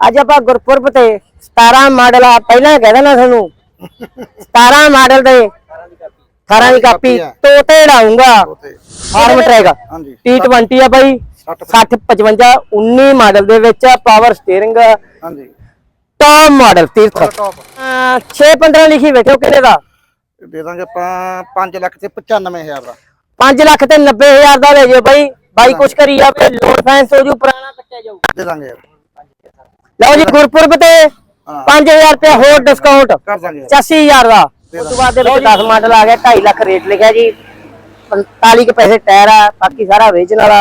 ਅੱਜ ਆਪਾਂ ਗੁਰਪੁਰਬ ਤੇ 17 ਮਾਡਲ ਆ ਪਹਿਲਾਂ ਕਹਿ ਦੇਣਾ ਤੁਹਾਨੂੰ। 17 ਮਾਡਲ ਦੇ 18 ਦੀ ਕਾਪੀ। ਤੋਤੇ ਡਾਉਂਗਾ ਉਥੇ ਫਾਰਮ ਟਰੈਕ ਹਾਂਜੀ। T20 ਆ ਬਾਈ। 60 55 19 ਮਾਡਲ ਦੇ ਵਿੱਚ ਪਾਵਰ ਸਟੀਅਰਿੰਗ ਹਾਂਜੀ। ਟੌਪ ਮਾਡਲ ਤੀਰਥ। ਟੌਪ 6 15 ਲਿਖੀ ਬੈਠੋ ਕਿੰਨੇ ਦਾ? ਦੇ ਦਾਂਗੇ ਆਪਾਂ 5 ਲੱਖ ਤੇ 95000 ਦਾ। 5 ਲੱਖ ਤੇ 90000 ਦਾ ਲੈ ਜਾਓ ਬਾਈ। ਬਾਈ ਕੁਛ ਕਰੀ ਜਾਵੇ ਲੋਨ ਫਾਈਨੈਂਸ ਹੋ ਜੂ ਪੁਰਾਣਾ ਕੱਟਿਆ ਜਾਊ। ਦੇ ਦਾਂਗੇ ਯਾਰ। ਲਓ ਜੀ ਗੁਰਪੁਰਬ ਤੇ ਹਾਂ। 5000 ਰੁਪਏ ਹੋਰ ਡਿਸਕਾਊਂਟ ਕਰ ਦਾਂਗੇ। ਯਾਰ 85000 ਦਾ। ਉਸ ਤੋਂ ਬਾਅਦ ਦੇ ਵਿੱਚ 10 ਮਾਡਲ ਆ ਗਿਆ 2.5 ਲੱਖ ਰੇਟ ਲਿਖਿਆ ਜੀ। 45 ਕੇ ਪੈਸੇ ਟਾਇਰ ਆ ਬਾਕੀ ਸਾਰਾ ਵੇਚਣ ਵਾਲਾ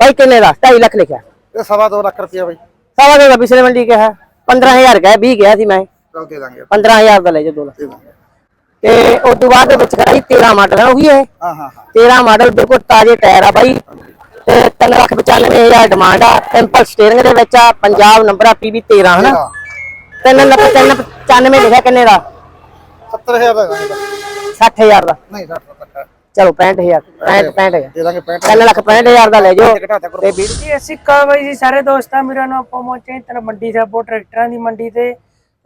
ਬਾਈ ਕਿੰਨੇ ਦਾ? 2.5 ਲੱਖ ਲਿਖਿਆ। ਇਹ ਸਵਾ ਦੋ ਲੱਖ ਰੁਪਇਆ ਬਾਈ। ਸਵਾ ਦੇ ਦਾ ਪਿਛਲੇ ਮੰਡੀ ਕਿਹਾ। 15000 ਗਿਆ 20 ਗਿਆ ਸੀ ਮੈਂ। ਚੱਲ ਦੇ ਦਾਂਗੇ। 15000 ਦਾ ਲੈ ਜਾ 2 ਲੱਖ। ਦੇ ਦਾਂਗੇ। ਤੇ ਉਸ ਤੋਂ ਬਾਅਦ ਦੇ ਵਿੱਚ ਜੀ 13 ਮਾਡਲ ਹੈ ਉਹੀ ਹੈ। ਹਾਂ ਹਾਂ ਹਾਂ। 13 ਮਾਡਲ ਬਿਲਕੁਲ ਤਾਜ਼ੇ ਟਾਇਰ ਆ ਬਾਈ। 3 ਲੱਖ 95000 ਡਿਮਾਂਡ ਆ ਟੈਂਪਲ ਸਟੀਅਰਿੰਗ ਦੇ ਵਿੱਚ ਆ ਪੰਜਾਬ ਨੰਬਰ ਆ ਪੀਬੀ 13 ਹਨਾ? 3 ਲੱਖ 95 ਲਿਖਿਆ ਕਿੰਨੇ ਦਾ? 70000 ਦਾ ਦੇ ਦਾਂਗੇ। 60000 ਦਾ। ਨਹੀਂ 60 ਤੱਕ ਚਲੋ 65000 65 65 ਦੇ ਦਾਂਗੇ 65 3 ਲੱਖ 65000 ਦਾ ਲੈ ਜਾਓ। ਘਟਾਤਾ ਕਰੋ ਤੇ ਵੀਰ ਜੀ ਅਸੀਂ ਕਾ ਬਾਈ ਜੀ ਸਾਰੇ ਦੋਸਤਾਂ ਵੀਰਾਂ ਨੂੰ ਆਪਾਂ ਪਹੁੰਚੇ ਤਨ ਮੰਡੀ ਸਾਬੋ ਟਰੈਕਟਰਾਂ ਦੀ ਮੰਡੀ ਤੇ।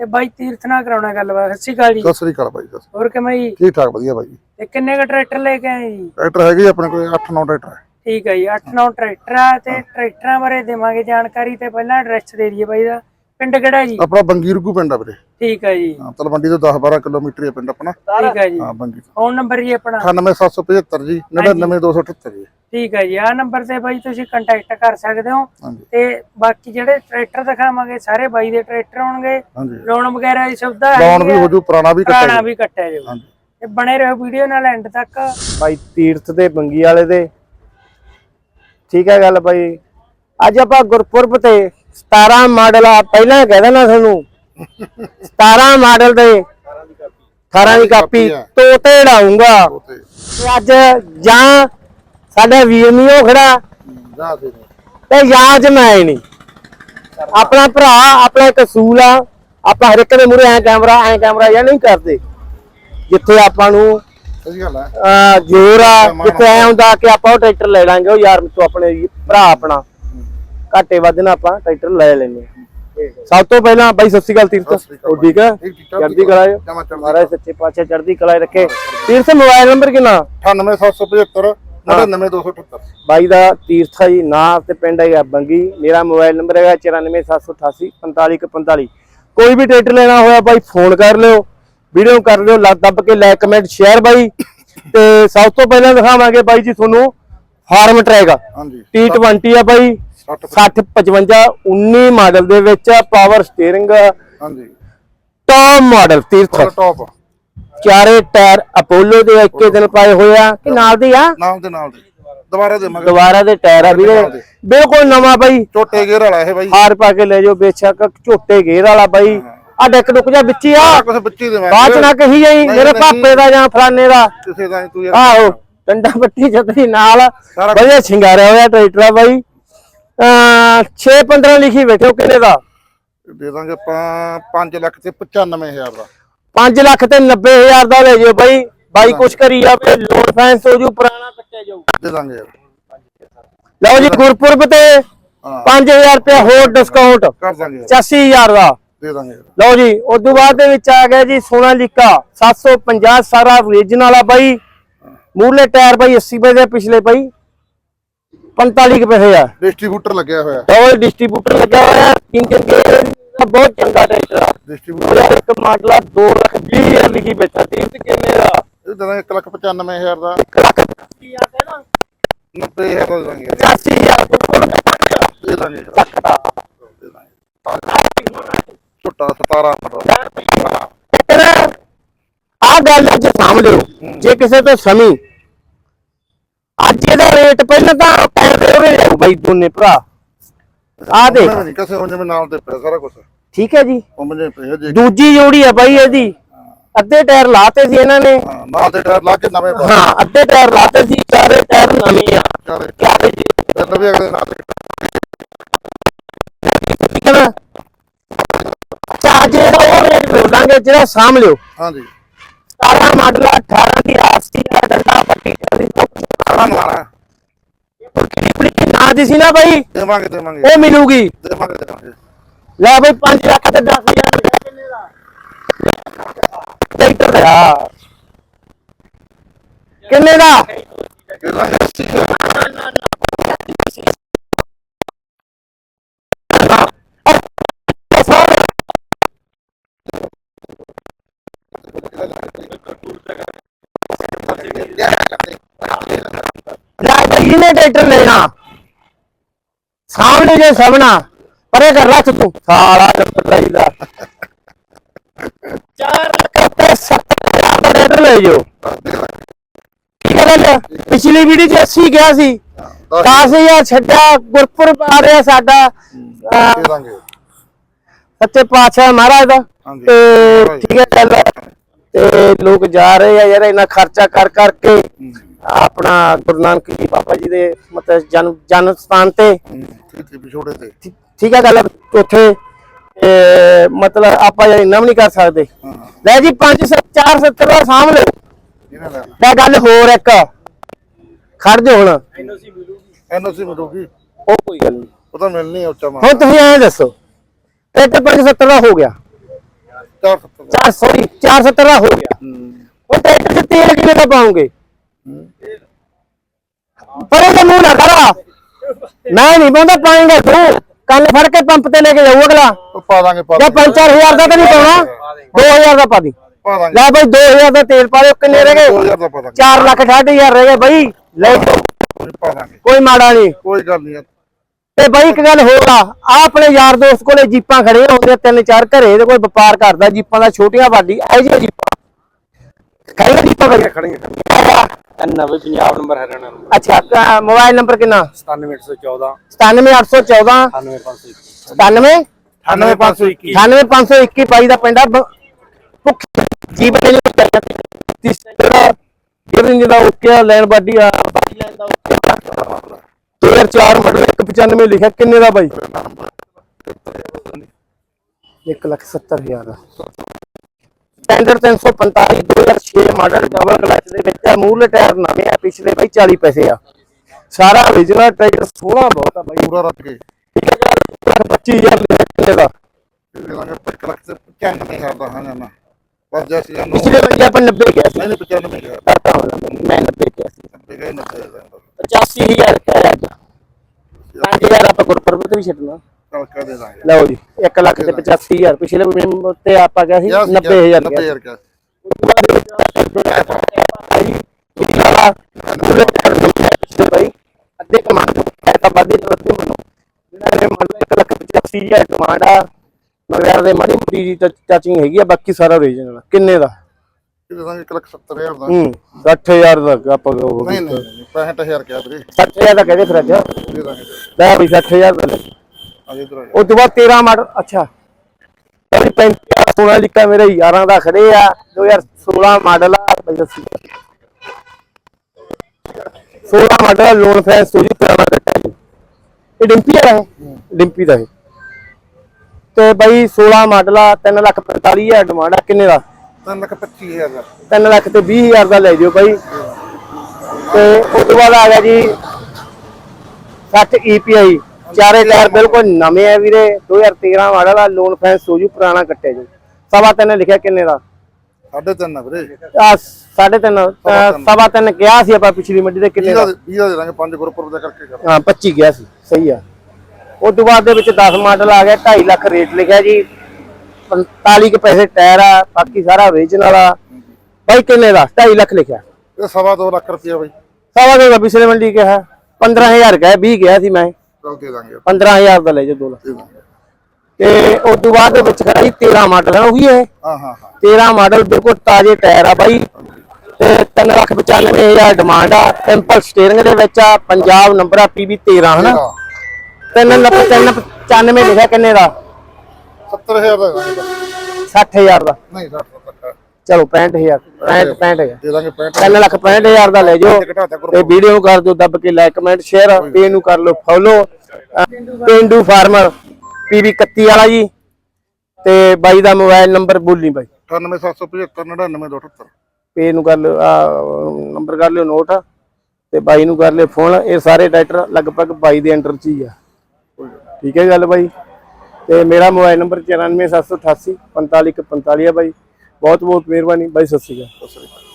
ਤੇ ਬਾਈ ਤੀਰਥ ਨਾਲ ਕਰਾਉਣਾ ਗੱਲਬਾਤ। ਸਤਿ ਸ਼੍ਰੀ ਅਕਾਲ ਜੀ। ਸਤਿ ਸ੍ਰੀ ਅਕਾਲ ਬਾਈ ਹੋਰ ਕਿਵੇਂ ਜੀ। ਠੀਕ ਠਾਕ ਵਧੀਆ ਬਾਈ ਤੇ ਕਿੰਨੇ ਕ ਟਰੈਕਟਰ ਲੈ ਕੇ ਆਏ ਜੀ? ਟਰੈਕਟਰ ਹੈਗੇ ਆਪਣੇ ਕੋਲ 8-9 ਟਰੈਕਟਰ ਹੈ। ਠੀਕ ਹੈ ਜੀ 8-9 ਟਰੈਕਟਰ ਆ ਤੇ ਟਰੈਕਟਰਾਂ ਬਾਰੇ ਦੇਵਾਂਗੇ ਜਾਣਕਾਰੀ ਤੇ ਪਹਿਲਾਂ ਐਡਰੈਸ ਦੇ ਦਈਏ ਬਾਈ ਦਾ। ਪਿੰਡ ਕਿਹੜਾ ਜੀ? ਆਪਣਾ ਬੰਗੀ ਰੁਕੂ ਪਿੰਡ ਆ ਵੀਰੇ। ਠੀਕ ਹੈ ਜੀ। ਹਾਂ ਤਲਵੰਡੀ ਤੋਂ 10-12 ਕਿਲੋਮੀਟਰ ਹੀ ਆ ਪਿੰਡ ਆਪਣਾ। ਠੀਕ ਹੈ ਜੀ। ਹਾਂ ਬੰਗੀ ਤੋਂ। ਫੋਨ ਨੰਬਰ ਜੀ ਆਪਣਾ? 98775 ਜੀ 99278 ਜੀ। ਠੀਕ ਹੈ ਜੀ ਆਹ ਨੰਬਰ ਤੇ ਬਾਈ ਤੁਸੀਂ ਕੰਟੈਕਟ ਕਰ ਸਕਦੇ ਹੋ। ਹਾਂਜੀ। ਤੇ ਬਾਕੀ ਜਿਹੜੇ ਟਰੈਕਟਰ ਦਿਖਾਵਾਂਗੇ ਸਾਰੇ ਬਾਈ ਦੇ ਟਰੈਕਟਰ ਹੋਣਗੇ। ਹਾਂਜੀ। ਲੋਨ ਵਗੈਰਾ ਦੀ ਸੁਵਿਧਾ ਲੋਨ ਵੀ ਹੈਗੀ ਆ, ਹੋ ਜੂ ਪੁਰਾਣਾ ਵੀ ਕੱਟਿਆ ਪੁਰਾਣਾ ਜਾਊ। ਵੀ ਕੱਟਿਆ ਜਾਊ। ਹਾਂਜੀ। ਤੇ ਬਣੇ ਰਹੋ ਵੀਡੀਓ ਨਾਲ ਐਂਡ ਤੱਕ। ਬਾਈ ਤੀਰਥ ਦੇ ਬੰਗੀ ਵਾਲੇ ਦੇ। ਠੀਕ ਹੈ ਗੱਲ ਬਾਈ ਅੱਜ ਆਪਾਂ ਗੁਰਪੁਰਬ ਤੇ 17 ਮਾਡਲ ਆ ਪਹਿਲਾਂ ਕਹਿ ਦੇਣਾ ਤੁਹਾਨੂੰ 17 ਮਾਡਲ ਦੇ 18 ਦੀ ਕਾਪੀ ਤੋਤੇ ਉਥੇ ਤੇ ਅੱਜ ਜਾਂ ਸਾਡਾ ਵੀਐਮਈਓ ਖੜਾ ਜਾ ਦੇ ਦੇ। ਤੇ ਜਾਂ ਜਮਾਈ ਨਹੀਂ ਆਪਣਾ ਭਰਾ ਆਪਣਾ ਇੱਕ ਅਸੂਲ ਆ ਆਪਾਂ ਹਰ ਇੱਕ ਦੇ ਮੂਹਰੇ ਐ ਕੈਮਰਾ ਐ ਕੈਮਰਾ ਜਾਂ ਨਹੀਂ ਕਰਦੇ। ਜਿੱਥੇ ਆਪਾਂ ਨੂੰ ਸਹੀ ਗੱਲ ਹੈ। ਜ਼ੋਰ ਆ। ਜਿੱਥੇ ਐ ਹੁੰਦਾ ਕਿ ਆਪਾਂ ਉਹ ਟਰੈਕਟਰ ਲੈ ਲਾਂਗੇ ਉਹ ਯਾਰ ਤੋਂ ਆਪਣੇ ਭਰਾ ਆਪਣਾ। ਘਾਟੇ ਵੱਧ ਨਾ ਆਪਾਂ ਟਰੈਕਟਰ ਲੈ ਲੈਂਦੇ ਹਾਂ। ਸਭ ਤੋਂ ਪਹਿਲਾਂ ਬਾਈ ਸਤਿ ਸ਼੍ਰੀ ਅਕਾਲ ਤੀਰਥ। ਉਹ ਠੀਕ ਹੈ? ਚੜ੍ਹਦੀ ਕਲਾ ਹੈ ਜਮਾਂ ਚੜ੍ਹਦੀ ਮਹਾਰਾਜ ਸੱਚੇ ਪਾਤਸ਼ਾਹ ਚੜ੍ਹਦੀ ਕਲਾ 'ਚ ਰੱਖੇ। ਤੀਰਥ ਮੋਬਾਈਲ ਨੰਬਰ ਕਿੰਨਾ? 98775 99278 ਬਾਈ ਦਾ ਤੀਰਥ ਜੀ ਨਾਂ ਤੇ ਪਿੰਡ ਹੈਗਾ ਬੰਗੀ। ਮੇਰਾ ਮੋਬਾਈਲ ਨੰਬਰ ਹੈਗਾ 94788 4545 ਕੋਈ ਵੀ ਟਰੈਕਟਰ ਲੈਣਾ ਹੋਇਆ ਬਾਈ ਫੋਨ ਕਰ ਲਿਓ। ਵੀਡੀਓ ਕਰ ਲਿਓ ਲੱਗ ਦੱਬ ਕੇ ਲਾਈਕ ਕਮੈਂਟ ਸ਼ੇਅਰ ਬਾਈ। ਤੇ ਸਭ ਤੋਂ ਪਹਿਲਾਂ ਦਿਖਾਵਾਂਗੇ ਬਾਈ ਜੀ ਤੁਹਾਨੂੰ ਫਾਰਮ ਟਰੈਕ। ਹਾਂਜੀ। T20 ਆ ਬਾਈ। 60 60 55 19 ਮਾਡਲ ਦੇ ਵਿੱਚ ਪਾਵਰ ਸਟੀਅਰਿੰਗ ਹਾਂਜੀ। ਟੌਪ ਮਾਡਲ ਤੀਰਥ। ਟੌਪ ਚਾਰੇ ਟਾਇਰ ਅਪੋਲੋ ਦੇ ਇੱਕੇ ਦਿਨ ਪਾਏ ਹੋਏ ਆ। ਕਿ ਨਾਲ ਦੀ ਆ? ਨਾਮ ਦੇ ਨਾਲ ਦੇ। ਦੁਬਾਰਾ ਦੇ ਮਗਰ। ਦੁਬਾਰਾ ਦੇ ਟਾਇਰ ਆ ਵੀਰੇ। ਬਿਲਕੁਲ ਨਵਾਂ ਬਾਈ। ਛੋਟੇ ਗੇਅਰ ਵਾਲਾ ਇਹ ਬਾਈ। ਹਾਰ ਪਾ ਕੇ ਲੈ ਜਾਓ ਬੇਸ਼ੱਕ ਝੋਟੇ ਘੇਰ ਵਾਲਾ ਬਾਈ। ਆ ਡੱਕ ਡੁੱਕ ਜਾ ਵਿੱਚ ਹੀ ਆ। ਕੁਛ ਬੱਚੀ ਦੇ ਮੈਂ ਬਾਅਦ ਚ ਨਾ ਕਹੀ ਜਾਈ ਨਹੀਂ, ਮੇਰੇ ਨਹੀਂ। ਪਾਪੇ ਦਾ ਜਾਂ ਫਲਾਨੇ ਦਾ। ਕਿਸੇ ਦਾ ਨੀ ਤੂੰ ਯਾਰ ਆਹੋ ਡੰਡਾ ਪੱਟੀ ਛਤਰੀ ਨਾਲ। ਸਾਰਾ ਵਧੀਆ ਸ਼ਿੰਗਾਰਿਆ ਹੋਇਆ ਟਰੈਕਟਰ ਆ ਬਾਈ। ਅ 6 15 ਲਿਖੀ ਬੈਠੋ ਕਿੰਨੇ ਦਾ? ਦੇ ਦਾਂਗੇ ਆਪਾਂ 5 ਲੱਖ ਤੇ 95000 ਦਾ। 5 ਲੱਖ ਤੇ 90000 ਦਾ ਲੈ ਜਾਓ ਬਾਈ। ਬਾਈ ਕੁਛ ਕਰੀ ਜਾਵੇ ਲੋਨ ਫਾਈਨੈਂਸ ਹੋ ਜੂ ਪੁਰਾਣਾ ਕੱਟਿਆ ਜਾਊ। ਦੇ ਦਾਂਗੇ ਯਾਰ। ਲਓ ਜੀ ਗੁਰਪੁਰਬ ਤੇ ਹਾਂ। 5000 ਰੁਪਏ ਹੋਰ ਡਿਸਕਾਊਂਟ ਕਰ ਦਾਂਗੇ ਯਾਰ। 85000 ਦਾ। ਦੇ ਦਾਂਗੇ ਲਓ ਜੀ ਉਸ ਤੋਂ ਬਾਅਦ ਦੇ ਵਿੱਚ ਆ ਗਿਆ ਜੀ ਸੋਨਾਲੀਕਾ 750 ਸਾਰਾ ਓਰੀਜਨਲ ਆ ਬਾਈ। ਮੂਰਲੇ ਟਾਇਰ ਬਾਈ 80 ਪੈਸੇ ਪਿਛਲੇ ਬਾਈ। 45 ਕੁ ਪੈਸੇ ਆ। ਡਿਸਟ੍ਰੀਬਿਊਟਰ ਲੱਗਿਆ ਹੋਇਆ। ਡਬਲ ਡਿਸਟ੍ਰੀਬਿਊਟਰ ਲੱਗਾ ਹੋਇਆ। ਇੰਜਨ ਦਾ ਬਹੁਤ ਚੰਗਾ ਟਰੈਕਟਰ ਆ। ਡਿਸਟ੍ਰੀਬਿਊਟਰ ਇੱਕ ਮਾਡਲ ਆ 2 ਲੱਖ 20 ਹਜ਼ਾਰ ਲਿਖੀ ਬੈਠਾ ਤੇ ਕਿੰਨੇ ਦਾ ਇਹ ਦੇ ਦਾਂਗੇ 1 ਲੱਖ 95000 ਦਾ। 1 ਲੱਖ 30 ਆ ਕਹਿਣਾ 90000 ਦਾ ਦੇ ਦਾਂਗੇ। ਯਾਰ 80000 ਤੋਂ ਕੋਲ ਦੇ ਦਾਂਗੇ। ਲੱਖ ਦਾ ਦੇ ਛੋਟਾ 17 ਮਾਡਲ ਆ ਗੱਲ ਅੱਜ ਸਾਂਭ ਲਿਓ। ਜੇ ਕਿਸੇ ਤੋਂ ਸਮੀ ਅੱਜ ਇਹਦਾ ਰੇਟ ਪਹਿਲਾਂ ਤਾਂ ਪੈਸੇ ਉਹਨੇ ਲਿਆਓ ਬਾਈ ਦੋਨੇ ਭਰਾ। ਆ ਦੇਖ। ਨਹੀਂ ਕਿਸੇ ਹੁਣ ਜਿਵੇਂ ਨਾਲ ਤੇ ਪਿਆ ਸਾਰਾ ਕੁਝ ਠੀਕ ਹੈ ਜੀ। ਉਹ ਮੁੰਡੇ ਪਏ ਜੇ। ਦੂਜੀ ਜੋੜੀ ਹੈ ਬਾਈ ਇਹਦੀ। ਅੱਧੇ ਟਾਇਰ ਲਾਤੇ ਸੀ ਇਹਨਾਂ ਨੇ। ਹਾਂ ਨਾਲ ਦੇ ਟਾਇਰ ਲਾ ਕੇ ਨਵੇਂ ਪਾ। ਹਾਂ ਅੱਧੇ ਟਾਇਰ ਲਾਤੇ ਸੀ ਚਾਰੇ ਟਾਇਰ ਨਵੇਂ ਆ। ਚਾਰੇ। ਜੀ। ਤੇ ਵੀ ਅਗਲੇ ਨਾਲ ਦਾਂਗੇ ਜਿਹੜਾ ਸਾਂਭ ਲਿਓ। ਹਾਂਜੀ। 17 ਮਾਡਲ 18 ਦੀ ਆਸਤੀ ਦਾ ਡੰਡਾ ਪੱਟੀ ਚੱਲਦੀ ਆਹ ਮਾਰਾ ਨਾ ਦੀ ਸੀ ਨਾ ਬਾਈ? ਦੇਵਾਂਗੇ ਦੇਵਾਂਗੇ। ਉਹ ਮਿਲੂਗੀ। ਦੇਵਾਂਗੇ ਦੇਵਾਂਗੇ। ਲੈ ਬਈ 5 ਲੱਖ ਤੇ 10000 ਲਿਖਿਆ ਕਿੰਨੇ ਦਾ ਟਰੈਕਟਰ ਦਾ? ਕਿੰਨੇ ਦਾ ਦੇ ਦਾਂਗੇ 80 ਲੈ ਬਈ ਇਹਨੇ ਟਰੈਕਟਰ ਲੈਣਾ ਸਾਹਮਣੇ ਜੇ ਸਭਨਾ ਪਰੇ ਕਰ ਰੱਖ ਤੂੰ ਸਾਲਾ ਟਰੈਕਟਰ ਦਾ 4 ਲੱਖ ਤੇ 70000 ਦਾ ਟਰੈਕਟਰ ਲੈ ਗੱਲ ਪਿਛਲੀ ਵੀਡੀਓ 'ਚ 80 ਗਿਆ ਸੀ 10000 ਛੱਡਿਆ ਗੁਰਪੁਰ ਆ ਰਿਹਾ ਸਾਡਾ। ਸੱਚੇ ਪਾਤਸ਼ਾਹ ਮਹਾਰਾਜ ਦਾ। ਤੇ ਠੀਕ ਹੈ ਚੱਲ। ਤੇ ਲੋਕ ਜਾ ਰਹੇ ਆ ਯਾਰ ਇੰਨਾ ਖਰਚਾ ਕਰ ਕਰਕੇ। ਆਪਣਾ ਗੁਰੂ ਨਾਨਕ ਜੀ ਬਾਬਾ ਜੀ ਦੇ ਮਤਲਬ ਜਨ ਜਨ ਸਥਾਨ ਤੇ। ਠੀਕ ਤੇ ਹੈ ਗੱਲ ਉੱਥੇ ਇਹ ਮਤਲਬ ਆਪਾਂ ਇੰਨਾ ਵੀ ਨਹੀਂ ਕਰ ਸਕਦੇ। ਲੈ ਜੀ 5 4 70 ਦਾ ਸਾਂਭ ਲਓ। ਇਹਨਾਂ ਦਾ। ਮੈਂ ਗੱਲ ਹੋਰ ਇੱਕ। ਖੜ ਜਾ ਹੁਣ। ਐਨਓਸੀ ਮਿਲੂਗੀ। ਉਹ ਕੋਈ ਗੱਲ ਨਹੀਂ। ਉਹ ਤਾਂ ਮਿਲਣੀ ਆ ਉੱਚਾ ਮਾਰ ਹੁਣ ਤੁਸੀਂ ਐਂ ਦੱਸੋ। ਇਹ ਤੇ 570 ਦਾ ਹੋ ਗਿਆ। 470 4 ਸੌਰੀ 470 ਦਾ ਹੋ ਗਿਆ ਉਹ ਟਰੈਕਟਰ ਤੇ ਤੇਲ ਕਿੰਨੇ ਦਾ ਪਾਉਂਗੇ ਪਰੇ ਤੇ ਮੂੰਹ ਨਾ ਕਰਾ ਮੈਂ ਨਹੀਂ ਪਾਉਂਦਾ ਪਾਏਗਾ ਤੂੰ ਕੱਲ ਫੜ ਕੇ ਪੰਪ ਤੇ ਲੈ ਕੇ ਜਾਊ ਅਗਲਾ ਉਹ ਪਾ ਦਾਂਗੇ ਪਾ ਜਾਂ 5-4000 ਦਾ ਤਾਂ ਨਹੀਂ ਪਾਉਣਾ 2000 ਦਾ ਪਾ ਦੀ ਪਾ ਦਾਂਗੇ ਲੈ ਬਈ 2000 ਦਾ ਤੇਲ ਪਾ ਲਿਓ ਕਿੰਨੇ ਰਹਿ ਗਏ 2000 ਦਾ ਪਾ ਦਾਂਗੇ 4 ਲੱਖ 60000 ਰਹਿ ਗਏ ਬਈ ਲੈ ਜਾਓ ਪਾ ਦਾਂਗੇ ਕੋਈ ਮਾੜਾ ਨਹੀਂ ਕੋਈ ਗੱਲ ਨਹੀਂ ਤੇ ਬਈ ਇੱਕ ਗੱਲ ਹੋਰ ਆ ਆ ਆਪਣੇ ਯਾਰ ਦੋਸਤ ਕੋਲੇ ਜੀਪਾਂ ਖੜੀਆਂ ਹੁੰਦੀਆਂ ਤਿੰਨ ਚਾਰ ਘਰੇ ਤੇ ਕੋਈ ਵਪਾਰ ਕਰਦਾ ਜੀਪਾਂ ਦਾ ਛੋਟੀਆਂ ਵੱਡੀ ਐ ਜਿਹੀਆਂ ਜੀਪਾਂ। ਖੜੀਆਂ ਜੀਪਾਂ ਖੜੀਆਂ ਖੜੀਆਂ ਨਵੇਂ ਪੰਜਾਬ ਨੰਬਰ ਹਰਿਆਣਾ ਨੰਬਰ ਅੱਛਾ ਮੋਬਾਈਲ ਨੰਬਰ ਕਿੰਨਾ? 97814 97814 98521 97 98521 98521 ਬਾਈ ਦਾ ਪਿੰਡ ਆ ਜੀਵਨ ਨੇ ਤੀਸਰਾ ਗਿਰਨ ਜਿਹਦਾ ਉੱਕਿਆ ਲੈਣ ਬਾਡੀ ਆ ਬਾਡੀ ਲੈਣ ਦਾ ਉੱਕਿਆ 2004 ਮਾਡਲ 195 ਲਿਖਿਆ ਕਿੰਨੇ ਦਾ ਬਾਈ? 170000 ਦਾ ਸਟੈਂਡਰਡ 345 2006 ਮਾਡਲ ਡਬਲ ਕਲਚ ਦੇ ਵਿੱਚ ਆ ਮੂਹਰਲੇ ਟਾਇਰ ਨਵੇਂ ਆ ਪਿਛਲੇ ਬਾਈ 40 ਪੈਸੇ ਆ। ਸਾਰਾ origignal ਟਾਇਰ ਸੋਹਣਾ ਬਹੁਤ ਆ ਬਾਈ। ਪੂਰਾ ਰੱਖ ਕੇ। ਠੀਕ ਹੈ ਜੀ 25000 ਦੇ ਕਿੰਨੇ ਦਾ ਦੇ ਦਾਂਗੇ 1 ਲੱਖ ਤੇ 95000 ਦਾ ਹਾਂ ਜਾਨਾ ਬਸ ਜੈਸੀ ਜਾਨੋ ਪਿਛਲੇ ਵਾਰੀ ਆਪਾਂ 90 ਗਿਆ ਸੀ। ਨਹੀਂ 95000 ਪਤਾ ਹੋਣਾ ਮੈਂ 90 ਗਿਆ ਸੀ ਦੇ। ਗਏ 90000 85000 ਕਹਿ ਅੱਜ 5000 ਆਪਾਂ ਗੁਰਪੁਰਬ ਤੇ ਵੀ ਛੱਡਣਾ। ਚੱਲ ਕਰ ਦੇ ਦਾਂਗੇ। ਲਓ ਜੀ 1 ਲੱਖ ਤੇ 85000 ਪਿਛਲੇ ਮਹੀਨੇ ਤੇ ਆਪਾਂ ਗਿਆ ਸੀ 90000 ਗਿਆ 90000 ਕਿਆ ਭਾਈ ਅੱਧੇ ਕਮਾਂਡ ਹੈ ਤਾਂ ਬਾਦੀ ਚਲਦੇ ਮੈਨੂੰ ਜਿਹੜਾ ਇਹ ਮੰਨ ਲਓ 1 ਲੱਖ 85000 ਕਮਾਂਡ ਆ ਮਗਰ ਦੇ ਮਾੜੀ ਮੋਟੀ ਹੈਗੀ ਆ ਬਾਕੀ ਸਾਰਾ ਓਰੀਜਨਲ ਕਿੰਨੇ ਦਾ? ਦੇ ਦਾਂਗੇ 1 ਲੱਖ 70000 ਦਾ। ਹੂੰ 60000 ਦਾ ਆਪਾਂ ਉਹ ਨਹੀਂ ਨਹੀਂ 65000 ਕਿਆ ਵੀਰੇ। 60000 ਦਾ ਕਹਦੇ ਫਿਰ ਅੱਜ। ਦੇ ਦਾਂਗੇ ਲੈ ਵੀ 60000 ਦਾ ਲੈ। ਅਜੇ ਇਧਰ ਆ ਉਸ ਤੋਂ ਬਾਅਦ 13 ਮਾਡਲ ਅੱਛਾ। ਇਹ 35 16 ਲਿਖਾ ਮੇਰੇ ਯਾਰਾਂ ਦਾ ਖੜੇ ਆ। 2016 ਮਾਡਲ ਆ ਬਈ ਦੱਸੀ। 16 ਮਾਡਲ ਲੋਨ ਫੈਂਸ ਤੋਂ ਜੀ ਪੁਰਾਣਾ ਕੱਟਾ ਜੀ ਇਹ ਡਿੰਪੀ ਦਾ ਹੈ? ਡਿੰਪੀ ਦਾ ਹੈ। ਤੇ ਬਈ 16 ਮਾਡਲ ਆ 3 ਲੱਖ 45 ਹਜ਼ਾਰ ਡਿਮਾਂਡ ਆ ਕਿੰਨੇ ਦਾ? 3 ਲੱਖ 25000 ਦਾ। 3 ਲੱਖ ਤੇ 20 ਹਜ਼ਾਰ ਦਾ ਲੈ ਜਿਓ ਬਾਈ। ਤੇ ਉਸ ਤੋਂ ਬਾਅਦ ਆ ਗਿਆ ਜੀ 60 EPI ਚਾਰੇ ਟਾਇਰ ਬਿਲਕੁਲ ਨਵੇਂ ਆ ਵੀਰੇ। 2013 ਮਾਡਲ ਆ ਲੋਨ ਫੈਂਸ ਸੋਜੂ ਪੁਰਾਣਾ ਕੱਟਿਆ ਜੀ। ਸਵਾ ਤਿੰਨ ਲਿਖਿਆ ਕਿੰਨੇ ਦਾ? ਸਾਢੇ ਵੀਰੇ। ਆ ਸਾਢੇ ਸਵਾ ਤਿੰਨ। ਕਿਹਾ ਸੀ ਆਪਾਂ ਪਿਛਲੀ ਮੰਡੀ ਦੇ ਕਿੰਨੇ 20 ਦਾ ਦਾ? 20 ਦੇ ਦਾਂਗੇ ਪੰਜ ਗੁਰਪੁਰਬ ਦਾ ਕਰਕੇ ਕਰ। ਹਾਂ 25 ਗਿਆ ਸੀ ਸਹੀ ਆ। ਉਸ ਤੋਂ ਬਾਅਦ ਦੇ ਵਿੱਚ 10 ਮਾਡਲ ਆ ਗਿਆ 2.5 ਲੱਖ ਰੇਟ ਲਿਖਿਆ ਜੀ। 45 ਕੁ ਪੈਸੇ ਟਾਇਰ ਆ ਬਾਕੀ ਸਾਰਾ ਓਰੀਜਨਲ ਆ। ਬਾਈ ਕਿੰਨੇ ਦਾ? 2.5 ਲੱਖ ਲਿਖਿਆ। ਇਹ ਸਵਾ ਦੋ ਲੱਖ ਰੁਪਇਆ ਬਈ। ਸਵਾ ਦੋ ਦਾ ਪਿਛਲੇ ਮੰਡੀ ਕਿਹਾ। 15000 ਕਹੇ 20 ਗਿਆ ਸੀ ਮੈਂ। ਚੱਲ ਦੇ ਦਾਂਗੇ। 15000 ਦਾ ਲੈ ਜਾ 2 ਲੱਖ। ਦੇ ਦਾਂਗੇ। ਤੇ ਉਸ ਤੋਂ ਬਾਅਦ ਦੇ ਵਿੱਚ ਖੜੀ 13 ਮਾਡਲ ਹੈ ਉਹੀ ਹੈ ਹਾਂ ਹਾਂ ਹਾਂ। 13 ਮਾਡਲ ਬਿਲਕੁਲ ਤਾਜ਼ੇ ਟਾਇਰ ਆ ਬਾਈ। ਤੇ 3 ਲੱਖ 95000 ਡਿਮਾਂਡ ਆ। ਸਿੰਪਲ ਸਟੀਅਰਿੰਗ ਦੇ ਵਿੱਚ ਆ ਪੰਜਾਬ ਨੰਬਰ ਆ PB 13 ਹਨਾ 3 ਲੱਖ 95 ਲਿਖਿਆ ਕਿੰਨੇ ਦਾ? 70000 ਦਾ ਦੇ ਦਾਂਗੇ 60000 ਦਾ। ਨਹੀਂ 60 ਦਾ ਚਲੋ 65000 65 65000 ਦੇ ਦਾਂਗੇ 65 3 ਲੱਖ 65000 ਦਾ ਲੈ ਜਾਓ। ਘਟਾਤਾ ਤੇ ਵੀਡੀਓ ਨੂੰ। ਕਰ ਦਿਓ ਦੱਬ ਕੇ ਲਾਈਕ ਕਮੈਂਟ ਸ਼ੇਅਰ ਪੇਜ ਨੂੰ ਕਰ ਲਓ ਫੋਲੋ ਪਿੰਡੂ ਫਾਰਮਰ ਪੀਵੀ 31 ਵਾਲਾ ਜੀ। ਤੇ ਬਾਈ ਦਾ ਮੋਬਾਈਲ ਨੰਬਰ ਬੋਲੀ ਬਾਈ। 98775 99278 ਪੇਜ ਨੂੰ ਕਰ ਲਿਓ ਆ ਨੰਬਰ ਕਰ ਲਿਓ ਨੋਟ ਤੇ ਬਾਈ ਨੂੰ ਕਰ ਲਿਓ ਫੋਨ ਇਹ ਸਾਰੇ ਟਰੈਕਟਰ ਲਗਭਗ ਬਾਈ ਦੇ ਅੰਡਰ ਚ ਹੀ ਆ। ਠੀਕ ਹੈ ਗੱਲ ਬਾਈ? ਤੇ ਮੇਰਾ ਮੋਬਾਈਲ ਨੰਬਰ 94788 45145 ਹੈ ਬਾਈ। ਬਹੁਤ ਬਹੁਤ ਮਿਹਰਬਾਨੀ। ਬਾਈ, ਸਤਿ ਸ਼੍ਰੀ ਅਕਾਲ। ਸਤਿ ਸ੍ਰੀ ਅਕਾਲ।